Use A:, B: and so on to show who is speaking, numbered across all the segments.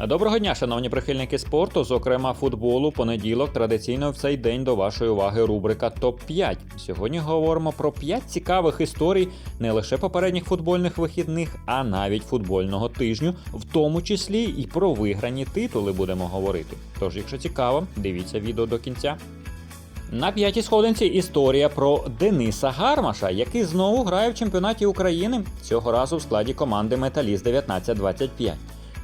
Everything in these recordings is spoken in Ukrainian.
A: Доброго дня, шановні прихильники спорту, зокрема футболу. Понеділок традиційно в цей день до вашої уваги рубрика Топ 5 Сьогодні говоримо про 5 цікавих історій не лише попередніх футбольних вихідних, а навіть футбольного тижню, в тому числі і про виграні титули будемо говорити. Тож, якщо цікаво, дивіться відео до кінця. На п'ятій сходинці історія про Дениса Гармаша, який знову грає в чемпіонаті України цього разу в складі команди Металіст 1925.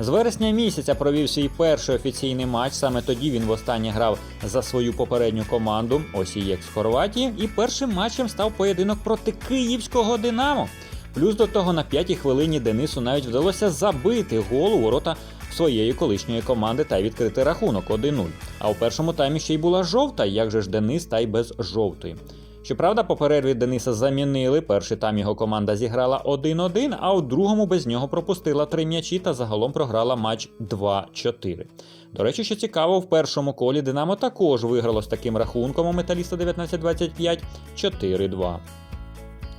A: З вересня місяця провів свій перший офіційний матч. Саме тоді він востаннє грав за свою попередню команду Осієк з Хорватії. І першим матчем став поєдинок проти київського Динамо. Плюс до того на п'ятій хвилині Денису навіть вдалося забити гол у ворота своєї колишньої команди та відкрити рахунок 1-0. А у першому таймі ще й була жовта, як же ж Денис та й без жовтої. Щоправда, по перерві Дениса замінили. Перший там його команда зіграла 1-1, а у другому без нього пропустила три м'ячі та загалом програла матч 2-4. До речі, що цікаво, в першому колі Динамо також виграло з таким рахунком у металіста 19-25 4-2.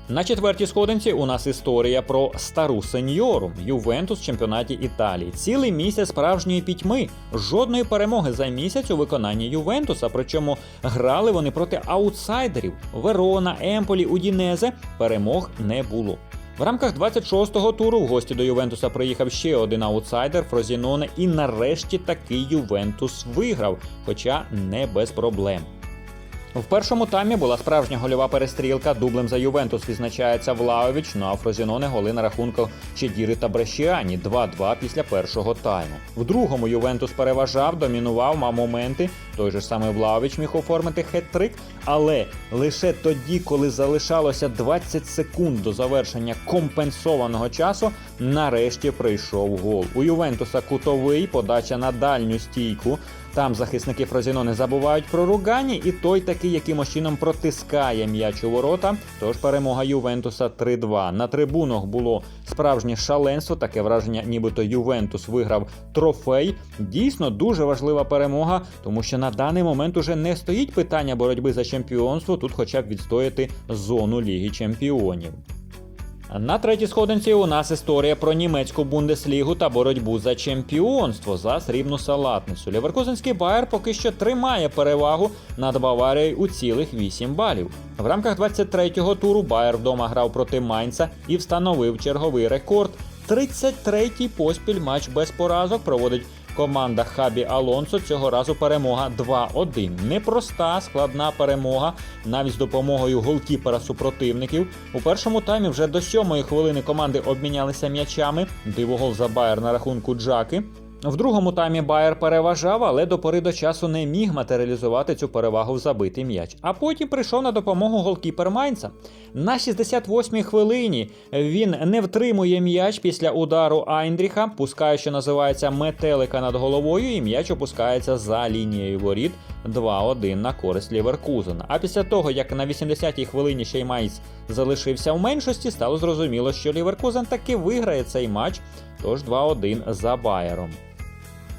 A: На четвертій сходинці у нас історія про стару сеньору Ювентус в чемпіонаті Італії. Цілий місяць справжньої пітьми. Жодної перемоги за місяць у виконанні Ювентуса. Причому грали вони проти аутсайдерів Верона, Емполі, Удінезе. Перемог не було. В рамках 26-го туру в гості до Ювентуса приїхав ще один аутсайдер Фрозіноне, і нарешті таки Ювентус виграв, хоча не без проблем. В першому таймі була справжня гольова перестрілка. Дублем за Ювентус відзначається Влаович, ну а Фрозіноне голи на рахунку Чедіри та Брешіані 2-2 після першого тайму. В другому Ювентус переважав, домінував, мав моменти. Той же самий Влаович міг оформити хет-трик, але лише тоді, коли залишалося 20 секунд до завершення компенсованого часу, нарешті прийшов гол. У Ювентуса кутовий подача на дальню стійку. Там захисники Фрозіно не забувають про Ругані, і той таки якимось чином протискає м'яч у ворота. Тож перемога Ювентуса 3-2. На трибунах було справжнє шаленство, таке враження, нібито Ювентус виграв трофей. Дійсно дуже важлива перемога, тому що на даний момент уже не стоїть питання боротьби за чемпіонство. Тут, хоча б відстояти зону Ліги Чемпіонів. На третій сходинці у нас історія про німецьку бундеслігу та боротьбу за чемпіонство за срібну салатницю. Леверкузенський Байер поки що тримає перевагу над Баварією у цілих 8 балів. В рамках 23-го туру Байер вдома грав проти Майнца і встановив черговий рекорд. 33-й поспіль матч без поразок проводить команда Хабі Алонсо. Цього разу перемога 2-1. Непроста, складна перемога, навіть з допомогою голкіпера супротивників. У першому таймі вже до сьомої хвилини команди обмінялися м'ячами. Дивогол за Байер на рахунку Джаки. В другому таймі Байер переважав, але до пори до часу не міг матеріалізувати цю перевагу в забитий м'яч. А потім прийшов на допомогу голкіпер Майнца. На 68-й хвилині він не втримує м'яч після удару Айндріха, пускає, що називається метелика над головою, і м'яч опускається за лінією воріт 2-1 на користь Ліверкузена. А після того, як на 80-й хвилині ще й Майнц залишився в меншості, стало зрозуміло, що Ліверкузен таки виграє цей матч. Тож 2-1 за Байером.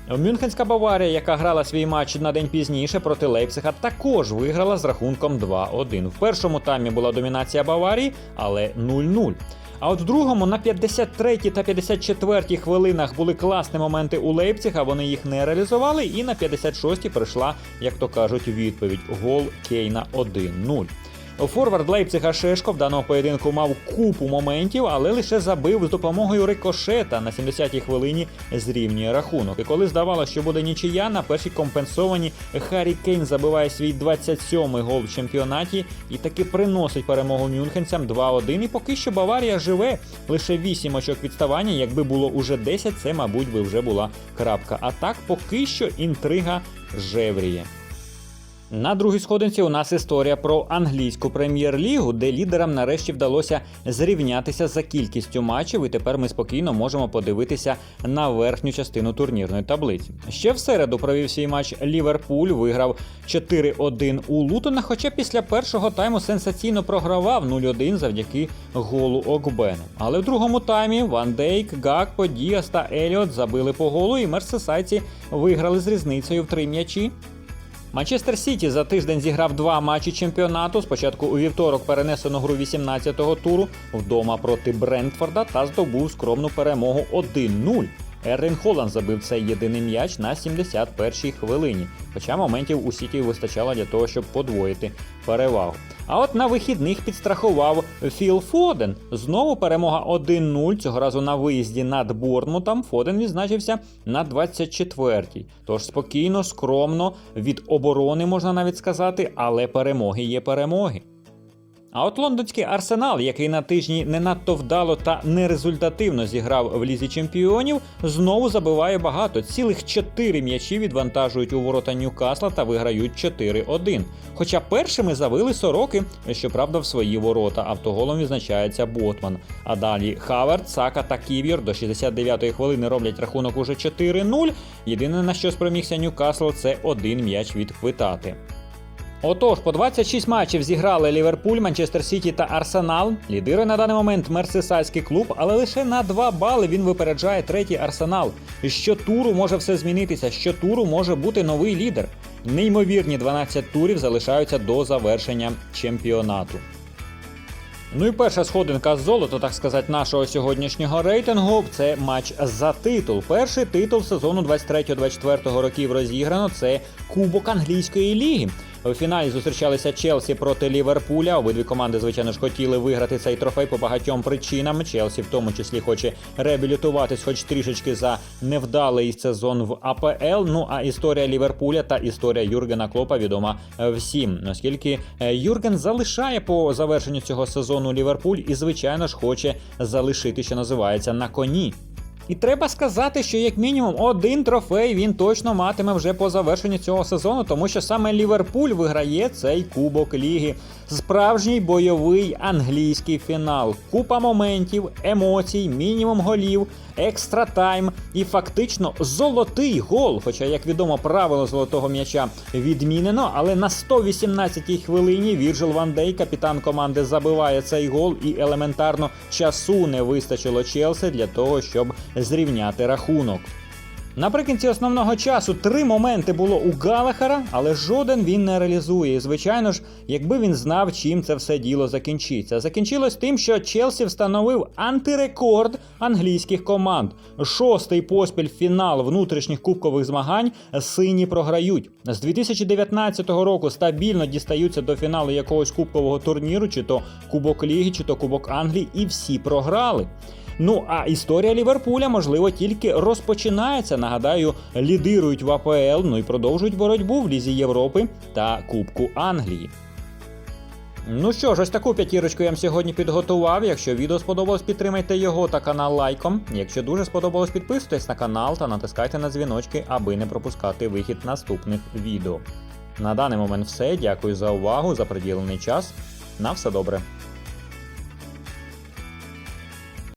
A: Мюнхенська Баварія, яка грала свій матч на день пізніше проти Лейпцига, також виграла з рахунком 2-1. В першому таймі була домінація Баварії, але 0-0. А от в другому на 53 та 54 хвилинах були класні моменти у Лейпцига, вони їх не реалізували, і на 56-й прийшла, як то кажуть, відповідь: гол Кейна 1-0. Форвард Лейпцига Шешко в даному поєдинку мав купу моментів, але лише забив з допомогою рикошета на 70-й хвилині зрівнює рахунок. І коли здавалося, що буде нічия, на першій компенсовані Харі Кейн забиває свій 27-й гол в чемпіонаті і таки приносить перемогу мюнхенцям 2-1. І поки що Баварія живе лише 8 очок відставання. Якби було уже 10, це, мабуть, би вже була крапка. А так поки що інтрига жевріє. На другій сходинці у нас історія про англійську прем'єр-лігу, де лідерам нарешті вдалося зрівнятися за кількістю матчів, і тепер ми спокійно можемо подивитися на верхню частину турнірної таблиці. Ще в середу провів свій матч Ліверпуль, виграв 4-1 у Лутона, хоча після першого тайму сенсаційно програвав 0-1 завдяки голу Окбену. Але в другому таймі Ван Дейк, Гакпо, Діас та Еліот забили по голу, і мерсесайці виграли з різницею в три м'ячі. Манчестер Сіті за тиждень зіграв два матчі чемпіонату. Спочатку у вівторок перенесено гру 18-го туру вдома проти Брентфорда та здобув скромну перемогу 1-0. Еррін Холланд забив цей єдиний м'яч на 71-й хвилині, хоча моментів у Сіті вистачало для того, щоб подвоїти перевагу. А от на вихідних підстрахував Філ Фоден. Знову перемога 1-0, цього разу на виїзді над Бортмутом. Фоден відзначився на 24-й. Тож спокійно, скромно, від оборони можна навіть сказати, але перемоги є перемоги. А от лондонський арсенал, який на тижні не надто вдало та нерезультативно зіграв в лізі чемпіонів, знову забиває багато. Цілих 4 м'ячі відвантажують у ворота Ньюкасла та виграють 4-1. Хоча першими завили сороки, щоправда, в свої ворота. Автоголом відзначається Ботман. А далі Хаверт, Сака та Ків'єр до 69-ї хвилини роблять рахунок уже 4-0. Єдине на що спромігся Ньюкасл, це один м'яч відхвитати. Отож, по 26 матчів зіграли Ліверпуль, Манчестер Сіті та Арсенал. Лідирує на даний момент Мерсисайський клуб, але лише на 2 бали він випереджає третій арсенал. Щотуру може все змінитися. Щотуру може бути новий лідер. Неймовірні 12 турів залишаються до завершення чемпіонату. Ну і перша сходинка з золота, так сказати, нашого сьогоднішнього рейтингу це матч за титул. Перший титул сезону 23-24 років розіграно. Це Кубок англійської ліги. У фіналі зустрічалися Челсі проти Ліверпуля. Обидві команди, звичайно ж, хотіли виграти цей трофей по багатьом причинам. Челсі в тому числі хоче реабілітуватись, хоч трішечки за невдалий сезон в АПЛ. Ну а історія Ліверпуля та історія Юргена Клопа відома е, всім, оскільки е, Юрген залишає по завершенню цього сезону Ліверпуль і, звичайно ж, хоче залишити, що називається, на коні. І треба сказати, що як мінімум один трофей він точно матиме вже по завершенню цього сезону, тому що саме Ліверпуль виграє цей кубок ліги. Справжній бойовий англійський фінал. Купа моментів, емоцій, мінімум голів, екстра тайм і фактично золотий гол. Хоча, як відомо, правило золотого м'яча відмінено, але на 118-й хвилині Вірджил Ван Дей, капітан команди, забиває цей гол, і елементарно часу не вистачило Челсі для того, щоб зрівняти рахунок. Наприкінці основного часу три моменти було у Галахера, але жоден він не реалізує. І, звичайно ж, якби він знав, чим це все діло закінчиться. Закінчилось тим, що Челсі встановив антирекорд англійських команд. Шостий поспіль фінал внутрішніх кубкових змагань сині програють. З 2019 року стабільно дістаються до фіналу якогось кубкового турніру, чи то Кубок Ліги, чи то Кубок Англії, і всі програли. Ну а історія Ліверпуля, можливо, тільки розпочинається. Нагадаю, лідирують в АПЛ, ну і продовжують боротьбу в Лізі Європи та Кубку Англії. Ну що ж, ось таку п'ятірочку я вам сьогодні підготував. Якщо відео сподобалось, підтримайте його та канал лайком. Якщо дуже сподобалось, підписуйтесь на канал та натискайте на дзвіночки, аби не пропускати вихід наступних відео. На даний момент все. Дякую за увагу, за приділений час. На все добре.